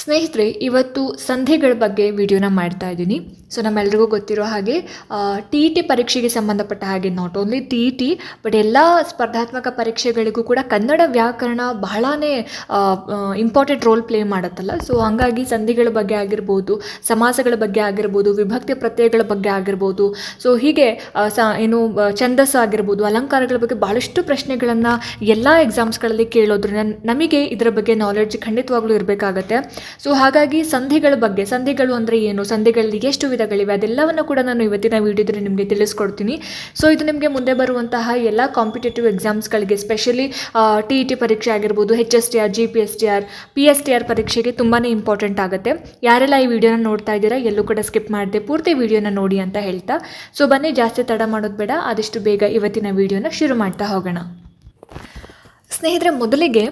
ಸ್ನೇಹಿತರೆ, ಇವತ್ತು ಸಂಧಿಗಳ ಬಗ್ಗೆ ವಿಡಿಯೋನ ಮಾಡ್ತಾ ಇದ್ದೀನಿ. ಸೊ ನಮ್ಮೆಲ್ರಿಗೂ ಗೊತ್ತಿರೋ ಹಾಗೆ ಟಿ ಇ ಟಿ ಪರೀಕ್ಷೆಗೆ ಸಂಬಂಧಪಟ್ಟ ಹಾಗೆ not only T E T but ಎಲ್ಲ ಸ್ಪರ್ಧಾತ್ಮಕ ಪರೀಕ್ಷೆಗಳಿಗೂ ಕೂಡ ಕನ್ನಡ ವ್ಯಾಕರಣ ಬಹಳನೇ ಇಂಪಾರ್ಟೆಂಟ್ ರೋಲ್ ಪ್ಲೇ ಮಾಡುತ್ತಲ್ಲ. ಸೊ ಹಾಗಾಗಿ ಸಂಧಿಗಳ ಬಗ್ಗೆ ಆಗಿರ್ಬೋದು, ಸಮಾಸಗಳ ಬಗ್ಗೆ ಆಗಿರ್ಬೋದು, ವಿಭಕ್ತಿ ಪ್ರತ್ಯಯಗಳ ಬಗ್ಗೆ ಆಗಿರ್ಬೋದು ಸೊ ಹೀಗೆ ಸ, ಏನು ಛಂದಸ್ಸು ಆಗಿರ್ಬೋದು, ಅಲಂಕಾರಗಳ ಬಗ್ಗೆ ಬಹಳಷ್ಟು ಪ್ರಶ್ನೆಗಳನ್ನು ಎಲ್ಲ ಎಕ್ಸಾಮ್ಸ್ಗಳಲ್ಲಿ ಕೇಳೋದ್ರಿಂದ ನಮಗೆ ಇದರ ಬಗ್ಗೆ ನಾಲೆಡ್ಜ್ ಖಂಡಿತವಾಗ್ಲೂ ಇರಬೇಕಾಗತ್ತೆ. ಸೊ ಹಾಗಾಗಿ ಸಂಧಿಗಳ ಬಗ್ಗೆ, ಸಂಧಿಗಳು ಅಂದರೆ ಏನು? ಸಂಧಿಗಳಲ್ಲಿ ಎಷ್ಟು ವಿಧಗಳಿವೆ? ಅದೆಲ್ಲವನ್ನು ಕೂಡ ನಾನು ಇವತ್ತಿನ ವಿಡಿಯೋದಲ್ಲಿ ನಿಮಗೆ ತಿಳಿಸ್ಕೊಡ್ತೀನಿ. ಸೊ ಇದು ನಿಮಗೆ ಮುಂದೆ ಬರುವಂತಹ ಎಲ್ಲ ಕಾಂಪಿಟೇಟಿವ್ ಎಕ್ಸಾಮ್ಸ್ಗಳಿಗೆ ಸ್ಪೆಷಲಿ ಟಿ ಇ ಟಿ ಪರೀಕ್ಷೆ ಆಗಿರ್ಬೋದು H S T R G P S T R P S T R ಪರೀಕ್ಷೆಗೆ ತುಂಬಾ ಇಂಪಾರ್ಟೆಂಟ್ ಆಗುತ್ತೆ. ಯಾರೆಲ್ಲ ಈ ವಿಡಿಯೋನ ನೋಡ್ತಾ ಇದ್ದೀರಾ, ಎಲ್ಲೂ ಕೂಡ ಸ್ಕಿಪ್ ಮಾಡಿದೆ ಪೂರ್ತಿ ವಿಡಿಯೋನ ನೋಡಿ ಅಂತ ಹೇಳ್ತಾ. ಸೊ ಬನ್ನಿ, ಜಾಸ್ತಿ ತಡ ಮಾಡೋದು ಬೇಡ. ಆದಷ್ಟು ಬೇಗ ಇವತ್ತಿನ ವಿಡಿಯೋನ ಶುರು ಮಾಡ್ತಾ ಹೋಗೋಣ. ಸ್ನೇಹಿತರೆ, ಮೊದಲಿಗೆ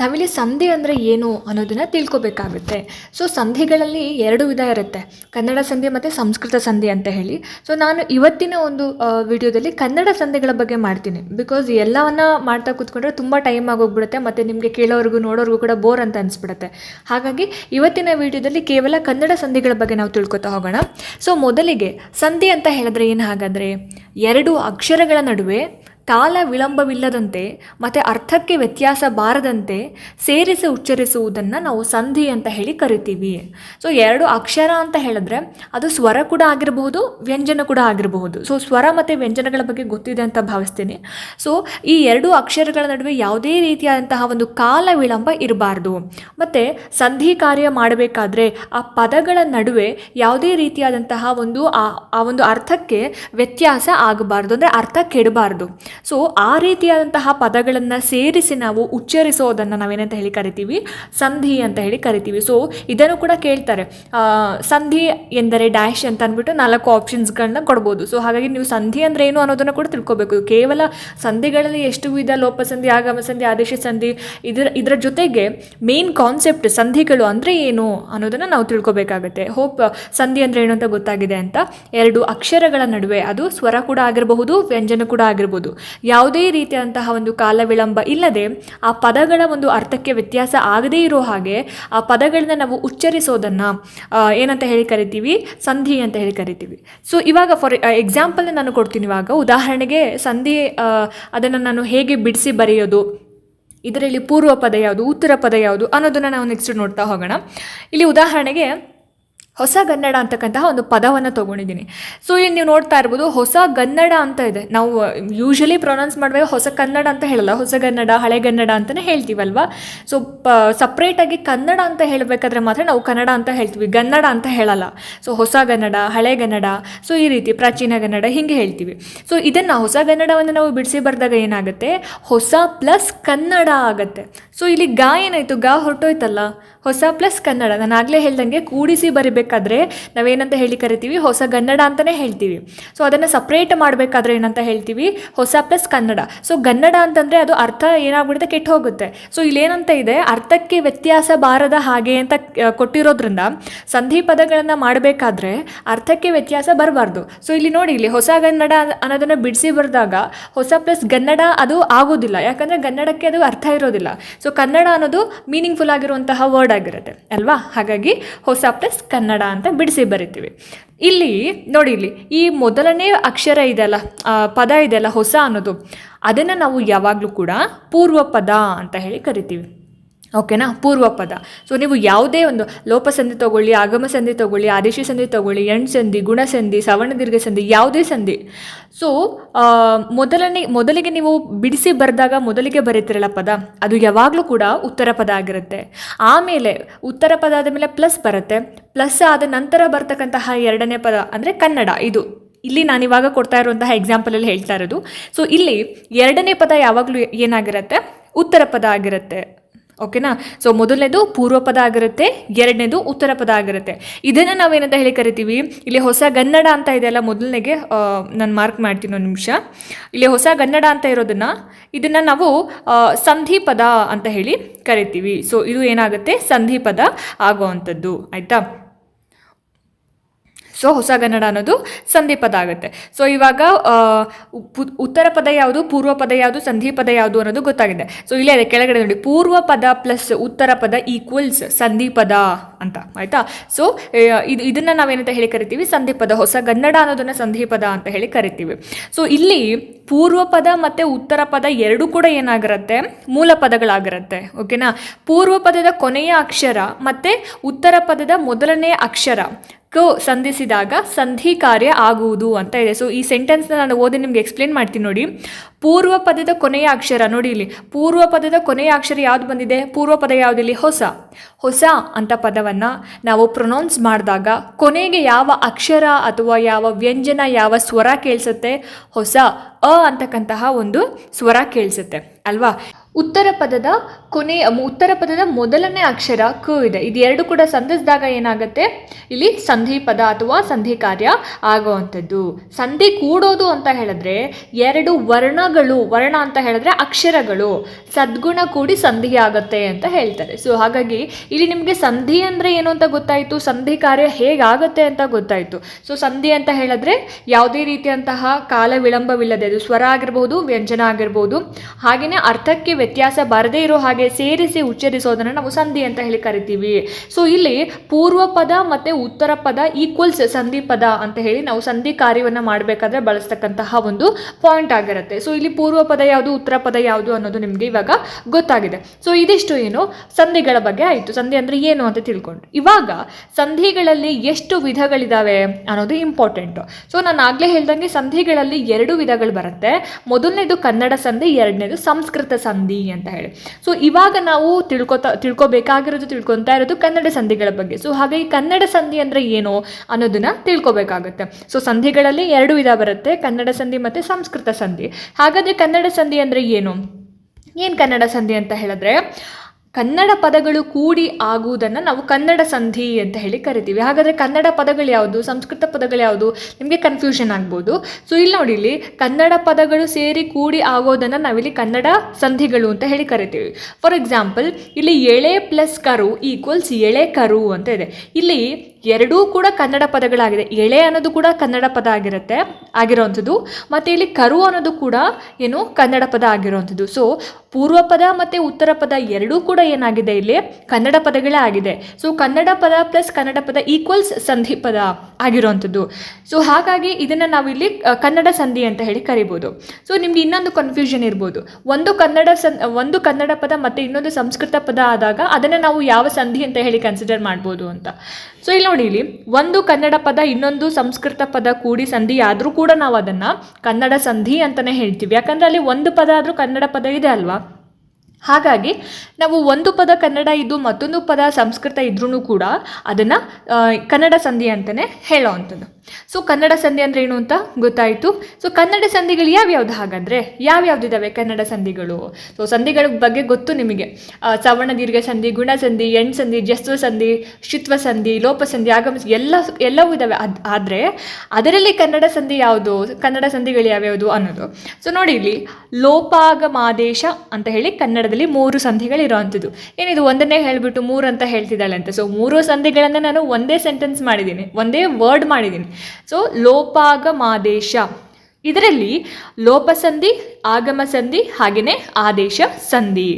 ನಾವಿಲ್ಲಿ ಸಂಧಿ ಅಂದರೆ ಏನು ಅನ್ನೋದನ್ನು ತಿಳ್ಕೊಬೇಕಾಗುತ್ತೆ. ಸೊ ಸಂಧಿಗಳಲ್ಲಿ ಎರಡು ವಿಧ ಇರುತ್ತೆ. ಕನ್ನಡ ಸಂಧಿ ಮತ್ತು ಸಂಸ್ಕೃತ ಸಂಧಿ ಅಂತ ಹೇಳಿ. ಸೊ ನಾನು ಇವತ್ತಿನ ಒಂದು ವಿಡಿಯೋದಲ್ಲಿ ಕನ್ನಡ ಸಂಧಿಗಳ ಬಗ್ಗೆ ಮಾಡ್ತೀನಿ. ಬಿಕಾಸ್ ಎಲ್ಲವನ್ನ ಮಾಡ್ತಾ ಕೂತ್ಕೊಂಡ್ರೆ ತುಂಬ ಟೈಮ್ ಆಗೋಗ್ಬಿಡುತ್ತೆ, ಮತ್ತು ನಿಮಗೆ ಕೇಳೋರಿಗೂ ನೋಡೋರಿಗೂ ಕೂಡ ಬೋರ್ ಅಂತ ಅನಿಸ್ಬಿಡುತ್ತೆ. ಹಾಗಾಗಿ ಇವತ್ತಿನ ವಿಡಿಯೋದಲ್ಲಿ ಕೇವಲ ಕನ್ನಡ ಸಂಧಿಗಳ ಬಗ್ಗೆ ನಾವು ತಿಳ್ಕೊತಾ ಹೋಗೋಣ. ಸೊ ಮೊದಲಿಗೆ ಸಂಧಿ ಅಂತ ಹೇಳಿದ್ರೆ ಏನು ಹಾಗಾದರೆ, ಎರಡು ಅಕ್ಷರಗಳ ನಡುವೆ ಕಾಲ ವಿಳಂಬವಿಲ್ಲದಂತೆ ಮತ್ತು ಅರ್ಥಕ್ಕೆ ವ್ಯತ್ಯಾಸ ಬಾರದಂತೆ ಸೇರಿಸಿ ಉಚ್ಚರಿಸುವುದನ್ನು ನಾವು ಸಂಧಿ ಅಂತ ಹೇಳಿ ಕರಿತೀವಿ. ಸೊ ಎರಡು ಅಕ್ಷರ ಅಂತ ಹೇಳಿದ್ರೆ ಅದು ಸ್ವರ ಕೂಡ ಆಗಿರಬಹುದು, ವ್ಯಂಜನ ಕೂಡ ಆಗಿರಬಹುದು. ಸೊ ಸ್ವರ ಮತ್ತು ವ್ಯಂಜನಗಳ ಬಗ್ಗೆ ಗೊತ್ತಿದೆ ಅಂತ ಭಾವಿಸ್ತೀನಿ. ಸೊ ಈ ಎರಡು ಅಕ್ಷರಗಳ ನಡುವೆ ಯಾವುದೇ ರೀತಿಯಾದಂತಹ ಒಂದು ಕಾಲ ವಿಳಂಬ ಇರಬಾರ್ದು. ಮತ್ತು ಸಂಧಿ ಕಾರ್ಯ ಮಾಡಬೇಕಾದ್ರೆ ಆ ಪದಗಳ ನಡುವೆ ಯಾವುದೇ ರೀತಿಯಾದಂತಹ ಒಂದು ಆ ಒಂದು ಅರ್ಥಕ್ಕೆ ವ್ಯತ್ಯಾಸ ಆಗಬಾರ್ದು. ಅಂದರೆ ಅರ್ಥ ಕೆಡಬಾರ್ದು. ಸೊ ಆ ರೀತಿಯಾದಂತಹ ಪದಗಳನ್ನು ಸೇರಿಸಿ ನಾವು ಉಚ್ಚರಿಸೋದನ್ನು ನಾವೇನಂತ ಹೇಳಿ ಕರಿತೀವಿ? ಸಂಧಿ ಅಂತ ಹೇಳಿ ಕರಿತೀವಿ. ಸೊ ಇದನ್ನು ಕೂಡ ಕೇಳ್ತಾರೆ. ಸಂಧಿ ಎಂದರೆ ಡ್ಯಾಶ್ ಅಂತ ಅಂದ್ಬಿಟ್ಟು ನಾಲ್ಕು ಆಪ್ಷನ್ಸ್ಗಳನ್ನ ಕೊಡ್ಬೋದು. ಸೊ ಹಾಗಾಗಿ ನೀವು ಸಂಧಿ ಅಂದರೆ ಏನು ಅನ್ನೋದನ್ನು ಕೂಡ ತಿಳ್ಕೊಬೇಕು. ಕೇವಲ ಸಂಧಿಗಳಲ್ಲಿ ಎಷ್ಟು ವಿಧ ಲೋಪಸಂಧಿ ಆಗಮ ಸಂಧಿ ಆದೇಶ ಸಂಧಿ ಇದರ ಇದರ ಜೊತೆಗೆ ಮೇನ್ ಕಾನ್ಸೆಪ್ಟ್ ಸಂಧಿಗಳು ಅಂದರೆ ಏನು ಅನ್ನೋದನ್ನು ನಾವು ತಿಳ್ಕೊಬೇಕಾಗುತ್ತೆ. ಹೋಪ್ ಸಂಧಿ ಅಂದರೆ ಏನು ಅಂತ ಗೊತ್ತಾಗಿದೆ ಅಂತ. ಎರಡು ಅಕ್ಷರಗಳ ನಡುವೆ ಅದು ಸ್ವರ ಕೂಡ ಆಗಿರಬಹುದು, ವ್ಯಂಜನ ಕೂಡ ಆಗಿರ್ಬೋದು. ಯಾವುದೇ ರೀತಿಯಾದಂತಹ ಒಂದು ಕಾಲ ವಿಳಂಬ ಇಲ್ಲದೆ ಆ ಪದಗಳ ಒಂದು ಅರ್ಥಕ್ಕೆ ವ್ಯತ್ಯಾಸ ಆಗದೇ ಇರೋ ಹಾಗೆ ಆ ಪದಗಳನ್ನ ನಾವು ಉಚ್ಚರಿಸೋದನ್ನು ಏನಂತ ಹೇಳಿ ಕರಿತೀವಿ? ಸಂಧಿ ಅಂತ ಹೇಳಿ ಕರಿತೀವಿ. ಸೊ ಇವಾಗ ಫಾರ್ ಎಕ್ಸಾಂಪಲ್ ನಾನು ಕೊಡ್ತೀನಿ ಇವಾಗ. ಉದಾಹರಣೆಗೆ ಸಂಧಿ ಅದನ್ನು ನಾನು ಹೇಗೆ ಬಿಡಿಸಿ ಬರೆಯೋದು? ಇದರಲ್ಲಿ ಪೂರ್ವ ಪದ ಯಾವುದು, ಉತ್ತರ ಪದ ಯಾವುದು ಅನ್ನೋದನ್ನು ನಾವು ನೆಕ್ಸ್ಟ್ ನೋಡ್ತಾ ಹೋಗೋಣ. ಇಲ್ಲಿ ಉದಾಹರಣೆಗೆ ಹೊಸ ಗನ್ನಡ ಅಂತಕ್ಕಂತಹ ಒಂದು ಪದವನ್ನು ತೊಗೊಂಡಿದ್ದೀನಿ. ಸೊ ಇಲ್ಲಿ ನೀವು ನೋಡ್ತಾ ಇರ್ಬೋದು, ಹೊಸ ಗನ್ನಡ ಅಂತ ಇದೆ. ನಾವು ಯೂಶಲಿ ಪ್ರೊನೌನ್ಸ್ ಮಾಡುವಾಗ ಹೊಸ ಕನ್ನಡ ಅಂತ ಹೇಳಲ್ಲ, ಹೊಸ ಗನ್ನಡ, ಹಳೆ ಗನ್ನಡ ಅಂತಲೇ ಹೇಳ್ತೀವಲ್ವ? ಸೊ ಪ ಸಪ್ರೇಟಾಗಿ ಕನ್ನಡ ಅಂತ ಹೇಳಬೇಕಾದ್ರೆ ಮಾತ್ರ ನಾವು ಕನ್ನಡ ಅಂತ ಹೇಳ್ತೀವಿ, ಗನ್ನಡ ಅಂತ ಹೇಳಲ್ಲ. ಸೊ ಹೊಸ ಗನ್ನಡ, ಹಳೆ ಗನ್ನಡ ಸೊ ಈ ರೀತಿ ಪ್ರಾಚೀನ ಗನ್ನಡ ಹೀಗೆ ಹೇಳ್ತೀವಿ. ಸೊ ಇದನ್ನು ಹೊಸ ಗನ್ನಡವನ್ನು ನಾವು ಬಿಡಿಸಿ ಬರೆದಾಗ ಏನಾಗುತ್ತೆ? ಹೊಸ ಪ್ಲಸ್ ಕನ್ನಡ ಆಗುತ್ತೆ. ಸೊ ಇಲ್ಲಿ ಗಾ ಏನಾಯಿತು? ಗಾ ಹೊರಟೋಯ್ತಲ್ಲ? ಹೊಸ ಪ್ಲಸ್ ಕನ್ನಡ. ನಾನು ಆಗಲೇ ಹೇಳ್ದಂಗೆ ಕೂಡಿಸಿ ಬರಿಬೇಕಾದ್ರೆ ನಾವೇನಂತ ಹೇಳಿ ಕರಿತೀವಿ, ಹೊಸ ಗನ್ನಡ ಅಂತಲೇ ಹೇಳ್ತೀವಿ. ಸೊ ಅದನ್ನು ಸಪ್ರೇಟ್ ಮಾಡಬೇಕಾದ್ರೆ ಏನಂತ ಹೇಳ್ತೀವಿ, ಹೊಸ ಪ್ಲಸ್ ಕನ್ನಡ. ಸೊ ಗನ್ನಡ ಅಂತಂದರೆ ಅದು ಅರ್ಥ ಏನಾಗ್ಬಿಡುತ್ತೆ, ಕೆಟ್ಟು ಹೋಗುತ್ತೆ. ಸೊ ಇಲ್ಲೇನಂತ ಇದೆ, ಅರ್ಥಕ್ಕೆ ವ್ಯತ್ಯಾಸ ಬಾರದ ಹಾಗೆ ಅಂತ ಕೊಟ್ಟಿರೋದ್ರಿಂದ ಸಂಧಿ ಪದಗಳನ್ನು ಮಾಡಬೇಕಾದ್ರೆ ಅರ್ಥಕ್ಕೆ ವ್ಯತ್ಯಾಸ ಬರಬಾರ್ದು. ಸೊ ಇಲ್ಲಿ ನೋಡಿ, ಇಲ್ಲಿ ಹೊಸ ಗನ್ನಡ ಅನ್ನೋದನ್ನು ಬಿಡಿಸಿ ಬರೆದಾಗ ಹೊಸ ಪ್ಲಸ್ ಗನ್ನಡ ಅದು ಆಗೋದಿಲ್ಲ. ಯಾಕಂದರೆ ಕನ್ನಡಕ್ಕೆ ಅದು ಅರ್ಥ ಇರೋದಿಲ್ಲ. ಸೊ ಕನ್ನಡ ಅನ್ನೋದು ಮೀನಿಂಗ್ಫುಲ್ ಆಗಿರುವಂತಹ ವರ್ಡ್ ಆಗಿರುತ್ತೆ. ಅಲ್ವಾ? ಹಾಗಾಗಿ ಹೊಸ ಪ್ಲಸ್ ಕನ್ನಡ. ಅಂತ ಬಿಡಿಸಿ ಬರಿತೀವಿ. ಇಲ್ಲಿ ನೋಡಿ ಇಲ್ಲಿ, ಈ ಮೊದಲನೇ ಅಕ್ಷರ ಇದೆಯಲ್ಲ ಪದ ಇದೆಯಲ್ಲ ಹೊಸ ಅನ್ನೋದು, ಅದನ್ನು ನಾವು ಯಾವಾಗಲೂ ಕೂಡ ಪೂರ್ವ ಪದ ಅಂತ ಹೇಳಿ ಕರಿತೀವಿ. ಓಕೆನಾ? ಪೂರ್ವ ಪದ ಸೊ ನೀವು ಯಾವುದೇ ಒಂದು ಲೋಪಸಂಧಿ ತಗೊಳ್ಳಿ ಆಗಮ ಸಂಧಿ ತಗೊಳ್ಳಿ ಆದೇಶಿ ಸಂಧಿ ತಗೊಳ್ಳಿ ಎಣ್ ಸಂಧಿ ಗುಣ ಸಂಧಿ ಯಾವುದೇ ಸಂಧಿ. ಸೊ ಮೊದಲನೇ, ಮೊದಲಿಗೆ ನೀವು ಬಿಡಿಸಿ ಬರೆದಾಗ ಮೊದಲಿಗೆ ಬರೀತಿರಲ್ಲ ಪದ? ಅದು ಯಾವಾಗಲೂ ಕೂಡ ಉತ್ತರ ಪದ ಆಗಿರುತ್ತೆ. ಆಮೇಲೆ ಉತ್ತರ ಪದ ಆದ ಮೇಲೆ ಪ್ಲಸ್ ಬರುತ್ತೆ. ಪ್ಲಸ್ ಆದ ನಂತರ ಬರ್ತಕ್ಕಂತಹ ಎರಡನೇ ಪದ ಅಂದರೆ ಕನ್ನಡ, ಇದು. ಇಲ್ಲಿ ನಾನಿವಾಗ ಕೊಡ್ತಾ ಇರುವಂತಹ ಎಕ್ಸಾಂಪಲಲ್ಲಿ ಹೇಳ್ತಾ ಇರೋದು. ಸೊ ಇಲ್ಲಿ ಎರಡನೇ ಪದ ಯಾವಾಗಲೂ ಏನಾಗಿರುತ್ತೆ? ಉತ್ತರ ಪದ ಆಗಿರುತ್ತೆ. ಓಕೆನಾ? ಸೊ ಮೊದಲನೇದು ಪೂರ್ವ ಪದ ಆಗಿರುತ್ತೆ, ಎರಡನೇದು ಉತ್ತರ ಪದ ಆಗಿರುತ್ತೆ. ಇದನ್ನು ನಾವೇನಂತ ಹೇಳಿ ಕರಿತೀವಿ? ಇಲ್ಲಿ ಹೊಸ ಗನ್ನಡ ಅಂತ ಇದೆಯಲ್ಲ ಮೊದಲನೇಗೆ ನಾನು ಮಾರ್ಕ್ ಮಾಡ್ತೀನಿ ಒಂದು ನಿಮಿಷ. ಇಲ್ಲಿ ಹೊಸ ಗನ್ನಡ ಅಂತ ಇರೋದನ್ನು, ಇದನ್ನು ನಾವು ಸಂಧಿ ಪದ ಅಂತ ಹೇಳಿ ಕರಿತೀವಿ. ಸೊ ಇದು ಏನಾಗುತ್ತೆ? ಸಂಧಿ ಪದ ಆಗುವಂಥದ್ದು. ಆಯಿತಾ? ಸೊ ಹೊಸಗನ್ನಡ ಅನ್ನೋದು ಸಂಧಿ ಪದ ಆಗುತ್ತೆ ಸೊ ಇವಾಗ ಉತ್ತರ ಪದ ಯಾವುದು, ಪೂರ್ವ ಪದ ಯಾವುದು, ಸಂಧಿ ಪದ ಯಾವುದು ಅನ್ನೋದು ಗೊತ್ತಾಗಿದೆ. ಸೊ ಇಲ್ಲೇ ಅದೇ ಕೆಳಗಡೆ ನೋಡಿ, ಪೂರ್ವ ಪದ ಪ್ಲಸ್ ಉತ್ತರ ಪದ ಈಕ್ವಲ್ಸ್ ಸಂಧಿ ಪದ ಅಂತ, ಆಯ್ತಾ? ಸೊ ಇದು, ಇದನ್ನು ನಾವೇನಂತ ಹೇಳಿ ಕರಿತೀವಿ? ಸಂಧಿ ಪದ, ಹೊಸ ಕನ್ನಡ ಅನ್ನೋದನ್ನ ಸಂಧಿ ಪದ ಅಂತ ಹೇಳಿ ಕರಿತೀವಿ. ಸೊ ಇಲ್ಲಿ ಪೂರ್ವ ಪದ ಮತ್ತು ಉತ್ತರ ಪದ ಎರಡೂ ಕೂಡ ಏನಾಗಿರುತ್ತೆ? ಮೂಲ ಪದಗಳಾಗಿರುತ್ತೆ ಓಕೆನಾ ಪೂರ್ವ ಪದದ ಕೊನೆಯ ಅಕ್ಷರ ಮತ್ತು ಉತ್ತರ ಪದದ ಮೊದಲನೇ ಅಕ್ಷರ ಕ ಸಂಧಿಸಿದಾಗ ಸಂಧಿ ಕಾರ್ಯ ಆಗುವುದು ಅಂತ ಇದೆ. ಸೊ ಈ ಸೆಂಟೆನ್ಸ್ನ ನಾನು ಓದಿ ನಿಮ್ಗೆ ಎಕ್ಸ್ಪ್ಲೇನ್ ಮಾಡ್ತೀನಿ ನೋಡಿ. ಪೂರ್ವ ಪದದ ಕೊನೆಯ ಅಕ್ಷರ ನೋಡಿ ಇಲ್ಲಿ. ಪೂರ್ವ ಪದದ ಕೊನೆಯ ಅಕ್ಷರ ಯಾವ್ದು ಬಂದಿದೆ? ಪೂರ್ವ ಪದ ಯಾವುದಿಲ್ಲಿ ಹೊಸ. ಹೊಸ ಅಂತ ಪದವನ್ನು ನಾವು ಪ್ರೊನೌನ್ಸ್ ಮಾಡಿದಾಗ ಕೊನೆಗೆ ಯಾವ ಅಕ್ಷರ ಅಥವಾ ಯಾವ ವ್ಯಂಜನ, ಯಾವ ಸ್ವರ ಕೇಳಿಸುತ್ತೆ? ಹೊಸ, ಅ ಅಂತಕ್ಕಂತಹ ಒಂದು ಸ್ವರ ಕೇಳಿಸುತ್ತೆ. ಅಲ್ವಾ? ಉತ್ತರ ಪದದ ಕೊನೆಯ ಉತ್ತರ ಪದದ ಮೊದಲನೇ ಅಕ್ಷರ ಕ ಇದೆ. ಇದು ಎರಡು ಕೂಡ ಸಂಧಿಸಿದಾಗ ಏನಾಗುತ್ತೆ? ಇಲ್ಲಿ ಸಂಧಿ ಪದ ಅಥವಾ ಸಂಧಿ ಕಾರ್ಯ ಆಗುವಂಥದ್ದು. ಸಂಧಿ ಕೂಡೋದು ಅಂತ ಹೇಳಿದ್ರೆ ಎರಡು ವರ್ಣಗಳು, ವರ್ಣ ಅಂತ ಹೇಳಿದ್ರೆ ಅಕ್ಷರಗಳು. ಸದ್ಗುಣ ಕೂಡಿ ಸಂಧಿ ಆಗುತ್ತೆ ಅಂತ ಹೇಳ್ತಾರೆ. ಸೊ ಹಾಗಾಗಿ ಇಲ್ಲಿ ನಿಮಗೆ ಸಂಧಿ ಅಂದರೆ ಏನು ಅಂತ ಗೊತ್ತಾಯಿತು? ಸಂಧಿ ಕಾರ್ಯ ಹೇಗಾಗುತ್ತೆ ಅಂತ ಗೊತ್ತಾಯಿತು. ಸೊ ಸಂಧಿ ಅಂತ ಹೇಳಿದ್ರೆ ಯಾವುದೇ ರೀತಿಯಂತಹ ಕಾಲ ವಿಳಂಬವಿಲ್ಲದೆ ಅದು ಸ್ವರ ಆಗಿರ್ಬೋದು, ವ್ಯಂಜನ ಆಗಿರ್ಬೋದು, ಹಾಗೆಯೇ ಅರ್ಥಕ್ಕೆ ವ್ಯತ್ಯಾಸ ಬರದೇ ಇರೋ ಹಾಗೆ ಸೇರಿಸಿ ಉಚ್ಚರಿಸೋದನ್ನು ನಾವು ಸಂಧಿ ಅಂತ ಹೇಳಿ ಕರಿತೀವಿ. ಸೊ ಇಲ್ಲಿ ಪೂರ್ವ ಪದ ಮತ್ತು ಉತ್ತರ ಪದ ಈಕ್ವಲ್ಸ್ ಸಂಧಿ ಪದ ಅಂತ ಹೇಳಿ ನಾವು ಸಂಧಿ ಕಾರ್ಯವನ್ನು ಮಾಡಬೇಕಾದ್ರೆ ಬಳಸ್ತಕ್ಕಂತಹ ಒಂದು ಪಾಯಿಂಟ್ ಆಗಿರುತ್ತೆ. ಸೊ ಇಲ್ಲಿ ಪೂರ್ವ ಪದ ಯಾವುದು, ಉತ್ತರ ಪದ ಯಾವುದು ಅನ್ನೋದು ನಿಮಗೆ ಇವಾಗ ಗೊತ್ತಾಗಿದೆ. ಸೊ ಇದಿಷ್ಟು ಏನು ಸಂಧಿಗಳ ಬಗ್ಗೆ ಆಯಿತು. ಸಂಧಿ ಅಂದರೆ ಏನು ಅಂತ ತಿಳ್ಕೊಂಡು. ಇವಾಗ ಸಂಧಿಗಳಲ್ಲಿ ಎಷ್ಟು ವಿಧಗಳಿದಾವೆ ಅನ್ನೋದು ಇಂಪಾರ್ಟೆಂಟು ಸೊ ನಾನು ಆಗಲೇ ಹೇಳ್ದಂಗೆ ಸಂಧಿಗಳಲ್ಲಿ ಎರಡು ವಿಧಗಳು ಬರುತ್ತೆ. ಮೊದಲನೇದು ಕನ್ನಡ ಸಂಧಿ, ಎರಡನೇದು ಸಂಸ್ಕೃತ ಸಂಧಿ. ಅಂತ ಹೇಳಿ. ಸೊ ಇವಾಗ ನಾವು ತಿಳ್ಕೊತಾ, ತಿಳ್ಕೊಬೇಕಾಗಿರೋದು ತಿಳ್ಕೊತಾ ಇರೋದು ಕನ್ನಡ ಸಂಧಿಗಳ ಬಗ್ಗೆ. ಸೊ ಹಾಗಾಗಿ ಕನ್ನಡ ಸಂಧಿ ಅಂದರೆ ಏನು ಅನ್ನೋದನ್ನ ತಿಳ್ಕೊಬೇಕಾಗುತ್ತೆ. ಸೊ ಸಂಧಿಗಳಲ್ಲಿ ಎರಡು ವಿಧ ಬರುತ್ತೆ, ಕನ್ನಡ ಸಂಧಿ ಮತ್ತು ಸಂಸ್ಕೃತ ಸಂಧಿ. ಹಾಗಾದರೆ ಕನ್ನಡ ಸಂಧಿ ಅಂದರೆ ಏನು? ಏನು ಕನ್ನಡ ಸಂಧಿ ಅಂತ ಹೇಳಿದ್ರೆ ಕನ್ನಡ ಪದಗಳು ಕೂಡಿ ಆಗುವುದನ್ನು ನಾವು ಕನ್ನಡ ಸಂಧಿ ಅಂತ ಹೇಳಿ ಕರಿತೀವಿ. ಹಾಗಾದರೆ ಕನ್ನಡ ಪದಗಳು ಯಾವುದು? ಸಂಸ್ಕೃತ ಪದಗಳು ಯಾವುದು? ನಿಮಗೆ ಕನ್ಫ್ಯೂಷನ್ ಆಗ್ಬೋದು. ಸೊ ಇಲ್ಲಿ ನೋಡಿ, ಇಲ್ಲಿ ಕನ್ನಡ ಪದಗಳು ಸೇರಿ ಕೂಡಿ ಆಗೋದನ್ನು ನಾವಿಲ್ಲಿ ಕನ್ನಡ ಸಂಧಿಗಳು ಅಂತ ಹೇಳಿ ಕರಿತೀವಿ. ಫಾರ್ ಎಕ್ಸಾಂಪಲ್ ಇಲ್ಲಿ ಎಳೆ ಪ್ಲಸ್ ಕರು ಈಕ್ವಲ್ಸ್ ಎಳೆ ಕರು ಅಂತ ಇದೆ. ಇಲ್ಲಿ ಎರಡೂ ಕೂಡ ಕನ್ನಡ ಪದಗಳಾಗಿದೆ. ಎಳೆ ಅನ್ನೋದು ಕೂಡ ಕನ್ನಡ ಪದ ಆಗಿರುತ್ತೆ ಆಗಿರೋವಂಥದ್ದು ಮತ್ತು ಇಲ್ಲಿ ಕರು ಅನ್ನೋದು ಕೂಡ ಏನು ಕನ್ನಡ ಪದ ಆಗಿರೋವಂಥದ್ದು ಸೊ ಪೂರ್ವ ಪದ ಮತ್ತು ಉತ್ತರ ಪದ ಎರಡೂ ಕೂಡ ಏನಾಗಿದೆ ಇಲ್ಲಿ? ಕನ್ನಡ ಪದಗಳೇ ಆಗಿದೆ. ಸೊ ಕನ್ನಡ ಪದ ಪ್ಲಸ್ ಕನ್ನಡ ಪದ ಈಕ್ವಲ್ಸ್ ಸಂಧಿ ಪದ ಆಗಿರುವಂಥದ್ದು ಸೊ ಹಾಗಾಗಿ ಇದನ್ನು ನಾವಿಲ್ಲಿ ಕನ್ನಡ ಸಂಧಿ ಅಂತ ಹೇಳಿ ಕರಿಬೋದು. ಸೊ ನಿಮ್ಗೆ ಇನ್ನೊಂದು ಕನ್ಫ್ಯೂಷನ್ ಇರ್ಬೋದು. ಒಂದು ಕನ್ನಡ ಸಂ, ಒಂದು ಕನ್ನಡ ಪದ ಮತ್ತು ಇನ್ನೊಂದು ಸಂಸ್ಕೃತ ಪದ ಆದಾಗ ಅದನ್ನು ನಾವು ಯಾವ ಸಂಧಿ ಅಂತ ಹೇಳಿ ಕನ್ಸಿಡರ್ ಮಾಡ್ಬೋದು ಅಂತ. ಸೊ ಇಲ್ಲಿ ನೋಡಿ ಇಲ್ಲಿ, ಒಂದು ಕನ್ನಡ ಪದ, ಇನ್ನೊಂದು ಸಂಸ್ಕೃತ ಪದ ಕೂಡಿ ಸಂಧಿ ಆದರೂ ಕೂಡ ನಾವು ಅದನ್ನು ಕನ್ನಡ ಸಂಧಿ ಅಂತಲೇ ಹೇಳ್ತೀವಿ. ಯಾಕಂದರೆ ಅಲ್ಲಿ ಒಂದು ಪದ ಆದರೂ ಕನ್ನಡ ಪದ ಇದೆ ಅಲ್ವಾ? ಹಾಗಾಗಿ ನಾವು ಒಂದು ಪದ ಕನ್ನಡ ಇದ್ದು ಮತ್ತೊಂದು ಪದ ಸಂಸ್ಕೃತ ಇದ್ರೂ ಕೂಡ ಅದನ್ನು ಕನ್ನಡ ಸಂಧಿ ಅಂತಲೇ ಹೇಳೋವಂಥದ್ದು ಸೊ ಕನ್ನಡ ಸಂಧಿ ಅಂದರೆ ಏನು ಅಂತ ಗೊತ್ತಾಯಿತು? ಸೊ ಕನ್ನಡ ಸಂಧಿಗಳು ಯಾವ್ಯಾವ್ದು ಹಾಗಾದರೆ ಯಾವ್ಯಾವ್ದಿದ್ದಾವೆ ಕನ್ನಡ ಸಂಧಿಗಳು? ಸೊ ಸಂಧಿಗಳ ಬಗ್ಗೆ ಗೊತ್ತು ನಿಮಗೆ. ಸವರ್ಣ ದೀರ್ಘ ಸಂಧಿ, ಗುಣ ಸಂಧಿ, ಎಣ್ ಸಂಧಿ, ಜಸ್ವ ಸಂಧಿ ಶಿತ್ವ ಸಂಧಿ, ಲೋಪ ಸಂಧಿ, ಆಗಮ ಎಲ್ಲ, ಎಲ್ಲವೂ ಇದ್ದಾವೆ ಅದು, ಆದರೆ ಅದರಲ್ಲಿ ಕನ್ನಡ ಸಂಧಿ ಯಾವುದು? ಕನ್ನಡ ಸಂಧಿಗಳು ಯಾವ್ಯಾವುದು ಅನ್ನೋದು. ಸೊ ನೋಡಿ ಇಲ್ಲಿ ಲೋಪಾಗಮಾದೇಶ ಅಂತ ಹೇಳಿ ಕನ್ನಡದಲ್ಲಿ ಮೂರು ಸಂಧಿಗಳು ಇರುವಂಥದ್ದು ಏನಿದು ಒಂದನ್ನೇ ಹೇಳಿಬಿಟ್ಟು ಮೂರು ಅಂತ ಹೇಳ್ತಿದ್ದಾಳೆ ಅಂತ? ಸೊ ಮೂರು ಸಂಧಿಗಳನ್ನು ನಾನು ಒಂದೇ ಸೆಂಟೆನ್ಸ್ ಮಾಡಿದ್ದೀನಿ, ಒಂದೇ ವರ್ಡ್ ಮಾಡಿದ್ದೀನಿ. ಸೊ ಲೋಪಾಗಮಾದೇಶ. ಇದರಲ್ಲಿ ಲೋಪ ಸಂಧಿ ಆಗಮ ಸಂಧಿ ಹಾಗೆಯೇ ಆದೇಶ ಸಂಧಿ.